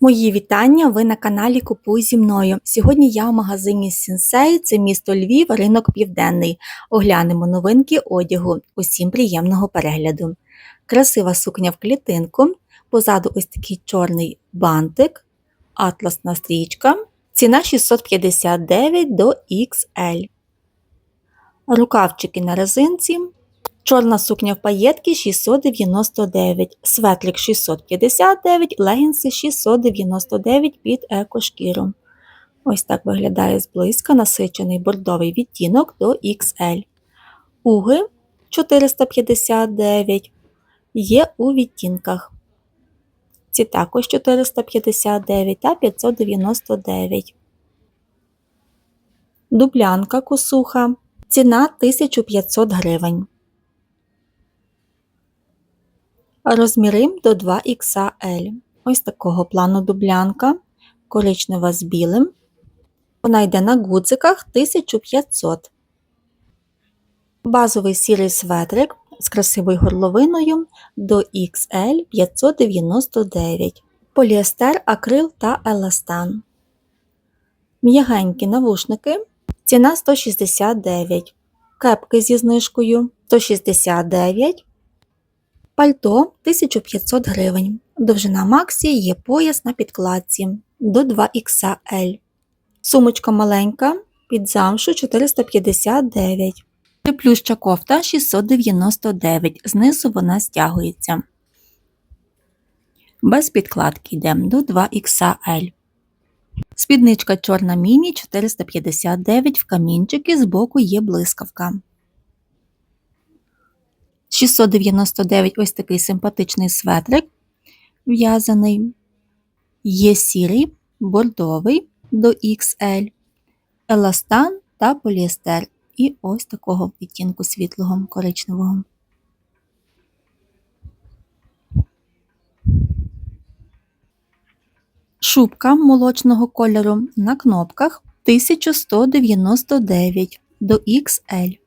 Мої вітання! Ви на каналі Купуй зі мною. Сьогодні я в магазині Сінсей, це місто Львів, ринок Південний. Оглянемо новинки одягу. Усім приємного перегляду. Красива сукня в клітинку. Позаду ось такий чорний бантик, атласна стрічка. Ціна 659 до XL. Рукавчики на резинці. Чорна сукня в паєтки 699, светлик 659, легінси 699 під екошкіру. Ось так виглядає зблизька насичений бордовий відтінок до XL. Уги 459 є у відтінках. Ці також 459 та 599. Дублянка косуха. Ціна 1500 гривень. Розміри до 2XL. Ось такого плану дублянка, коричнева з білим. Вона йде на гудзиках 1500. Базовий сірий светрик з красивою горловиною до XL 599. Поліестер, акрил та еластан. М'ягенькі навушники. Ціна 169. Кепки зі знижкою 169. Пальто 1500 гривень. Довжина Максі є пояс на підкладці до 2XL. Сумочка маленька під замшу 459. Приплюща кофта 699. Знизу вона стягується. Без підкладки йдемо до 2XL. Спідничка чорна міні 459 в камінчики, збоку є блискавка. 699 ось такий симпатичний светрик в'язаний. Є сірий, бордовий до XL, еластан та поліестер. І ось такого відтінку світлого коричневого. Шубка молочного кольору на кнопках 1199 до XL.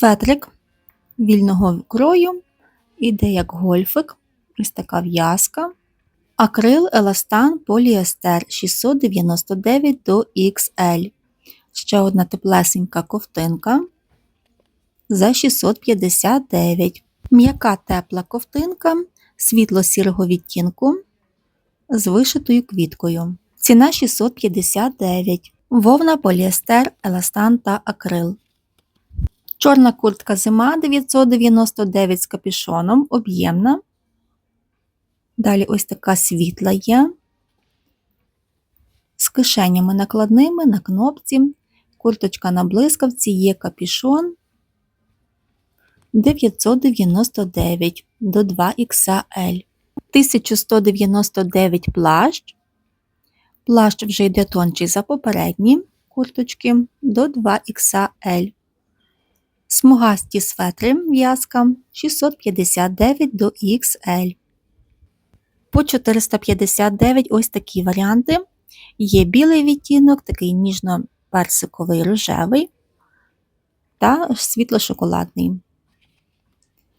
Светрик вільного крою, іде як гольфик, ось така в'язка. Акрил Еластан Поліестер 699 до XL. Ще одна теплесенька ковтинка за 659. М'яка тепла ковтинка світло-сірого відтінку з вишитою квіткою. Ціна 659. Вовна поліестер, еластан та акрил. Чорна куртка зима 999 з капюшоном, об'ємна. Далі ось така світла є. З кишенями накладними на кнопці. Курточка на блискавці є капюшон 999 до 2XL. 1199 плащ. Плащ вже йде тончий за попередні курточки до 2XL. Смугасті светри в'язка 659 до XL. По 459 ось такі варіанти. Є білий відтінок, такий ніжно-персиковий рожевий та світло-шоколадний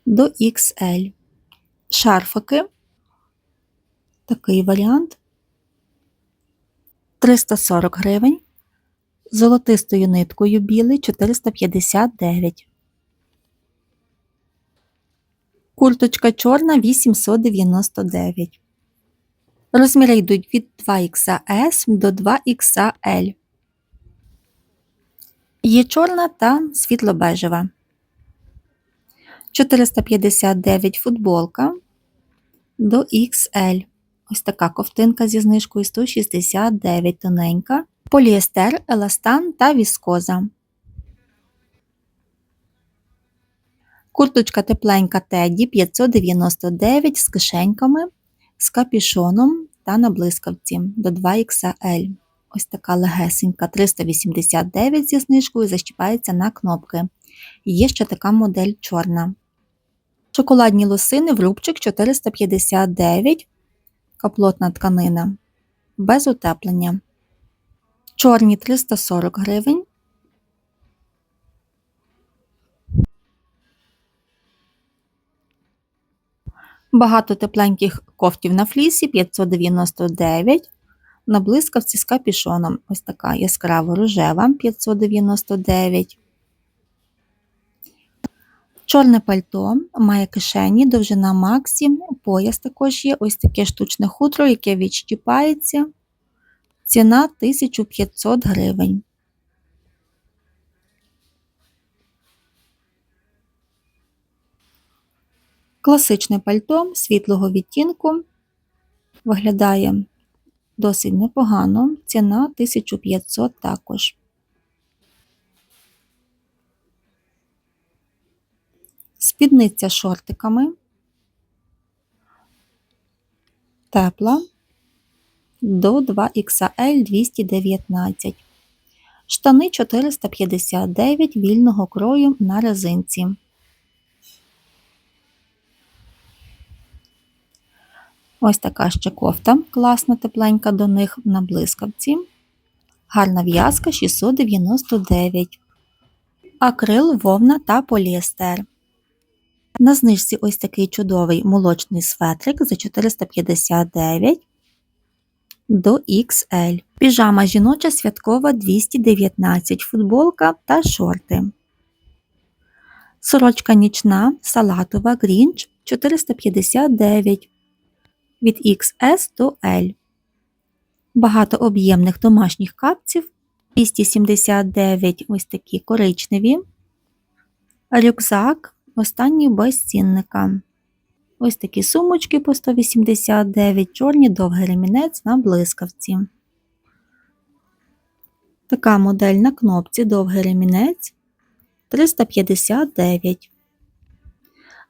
до XL. Шарфики. Такий варіант 340 гривень золотистою ниткою білий 459. Курточка чорна 899. Розміри йдуть від 2XS до 2XL. Є чорна та світло-бежева. 459 футболка до XL. Ось така ковтинка зі знижкою 169 тоненька поліестер, еластан та віскоза. Курточка тепленька Теді 599 з кишеньками, з капюшоном та на блискавці до 2XL. Ось така легесенька 389 зі знижкою защіпається на кнопки. Є ще така модель чорна. Шоколадні лосини в рубчик 459, каплотна тканина без утеплення. Чорні 340 гривень. Багато тепленьких кофтів на флісі 599. На блискавці з капішоном. Ось така яскраво рожева 599. Чорне пальто має кишені, довжина Максі, пояс також є, ось таке штучне хутро, яке відщіпається. Ціна 1500 гривень. Класичне пальто світлого відтінку виглядає досить непогано. Ціна 1500 також. Спідниця шортиками. Тепла до 2XL 219. Штани 459 вільного крою на резинці. Ось така ще кофта, класна, тепленька до них на блискавці. Гарна в'язка 699. Акрил, вовна та поліестер. На знижці ось такий чудовий молочний светрик за 459 до XL. Піжама жіноча святкова 219, футболка та шорти. Сорочка нічна салатова Грінч 459 від XS до L. Багато об'ємних домашніх капців 279 ось такі коричневі. Рюкзак останній без цінника. Ось такі сумочки по 189, чорні довгий ремінець на блискавці. Така модель на кнопці довгий ремінець 359.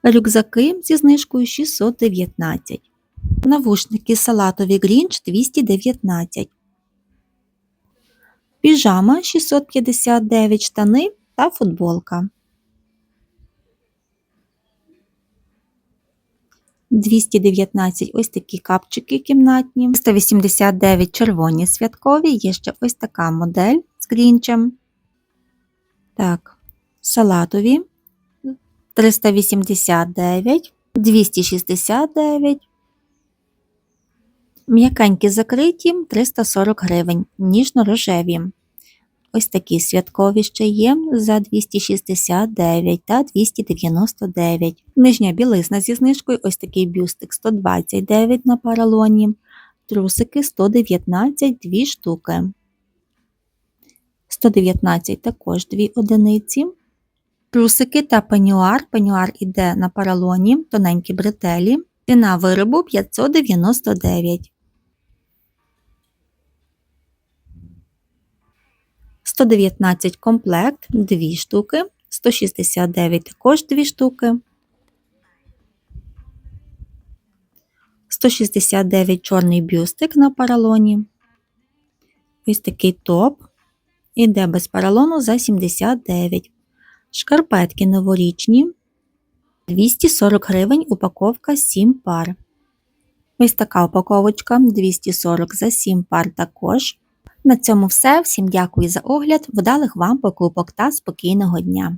Рюкзаки зі знижкою 619. Навушники салатові Грінч 219. Піжама 659 штани та футболка. 219 ось такі капчики кімнатні, 189 червоні святкові, є ще ось така модель з грінчем. Так, салатові 389, 269. М'якенькі закриті 340 гривень, ніжно-рожеві. Ось такі святкові ще є за 269 та 299. Нижня білизна зі знижкою, ось такий бюстик 129 на паралоні, трусики 119 2 штуки. 119 також 2 одиниці. Трусики та пенюар. Пенюар іде на паралоні, тоненькі бретелі. Ціна виробу 599. 119 комплект 2 штуки, 169 також 2 штуки. 169 чорний бюстик на паралоні. Ось такий топ. Іде без паралону за 79. Шкарпетки новорічні. 240 гривень упаковка 7 пар. Ось така упаковочка 240 за 7 пар також. На цьому все. Всім дякую за огляд, вдалих вам покупок та спокійного дня!